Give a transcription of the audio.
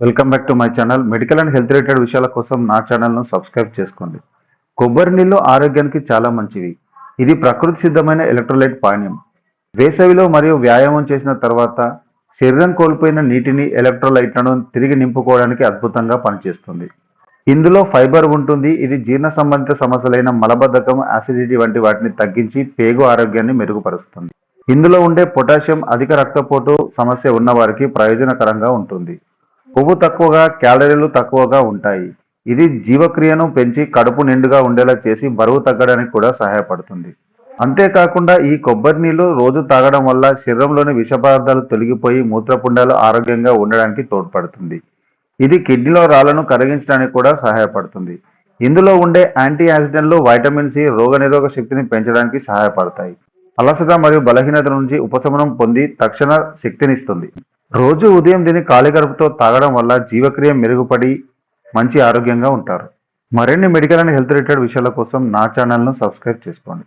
Welcome back to my channel. Medical and health related విషయాల కోసం నా ఛానల్ను సబ్స్క్రైబ్ చేసుకోండి. కొబ్బరి నీళ్ళు ఆరోగ్యానికి చాలా మంచివి. ఇది ప్రకృతి సిద్ధమైన ఎలక్ట్రోలైట్ పానీయం. వేసవిలో మరియు వ్యాయామం చేసిన తర్వాత శరీరం కోల్పోయిన నీటిని ఎలక్ట్రోలైట్లను తిరిగి నింపుకోవడానికి అద్భుతంగా పనిచేస్తుంది. ఇందులో ఫైబర్ ఉంటుంది. ఇది జీర్ణ సంబంధిత సమస్యలైన మలబద్ధకం యాసిడిటీ వంటి వాటిని తగ్గించి పేగు ఆరోగ్యాన్ని మెరుగుపరుస్తుంది. ఇందులో ఉండే పొటాషియం అధిక రక్తపోటు సమస్య ఉన్నవారికి ప్రయోజనకరంగా ఉంటుంది. కొవ్వు తక్కువగా క్యాలరీలు తక్కువగా ఉంటాయి. ఇది జీవక్రియను పెంచి కడుపు నిండుగా ఉండేలా చేసి బరువు తగ్గడానికి కూడా సహాయపడుతుంది. అంతేకాకుండా ఈ కొబ్బరి నీళ్ళు రోజు తాగడం వల్ల శరీరంలోని విష పదార్థాలు తొలగిపోయి మూత్రపుండాలు ఆరోగ్యంగా ఉండడానికి తోడ్పడుతుంది. ఇది కిడ్నీలో రాళ్ళను కరిగించడానికి కూడా సహాయపడుతుంది. ఇందులో ఉండే యాంటీ ఆక్సిడెంట్లు వైటమిన్ సి రోగనిరోధక శక్తిని పెంచడానికి సహాయపడతాయి. అలసట మరియు బలహీనత నుంచి ఉపశమనం పొంది తక్షణ శక్తినిస్తుంది. రోజు ఉదయం దీన్ని ఖాళీ కడుపుతో తాగడం వల్ల జీవక్రియ మెరుగుపడి మంచి ఆరోగ్యంగా ఉంటారు. మరిన్ని మెడికల్ అండ్ హెల్త్ రిలేటెడ్ విషయాల కోసం నా ఛానల్ను సబ్స్క్రైబ్ చేసుకోండి.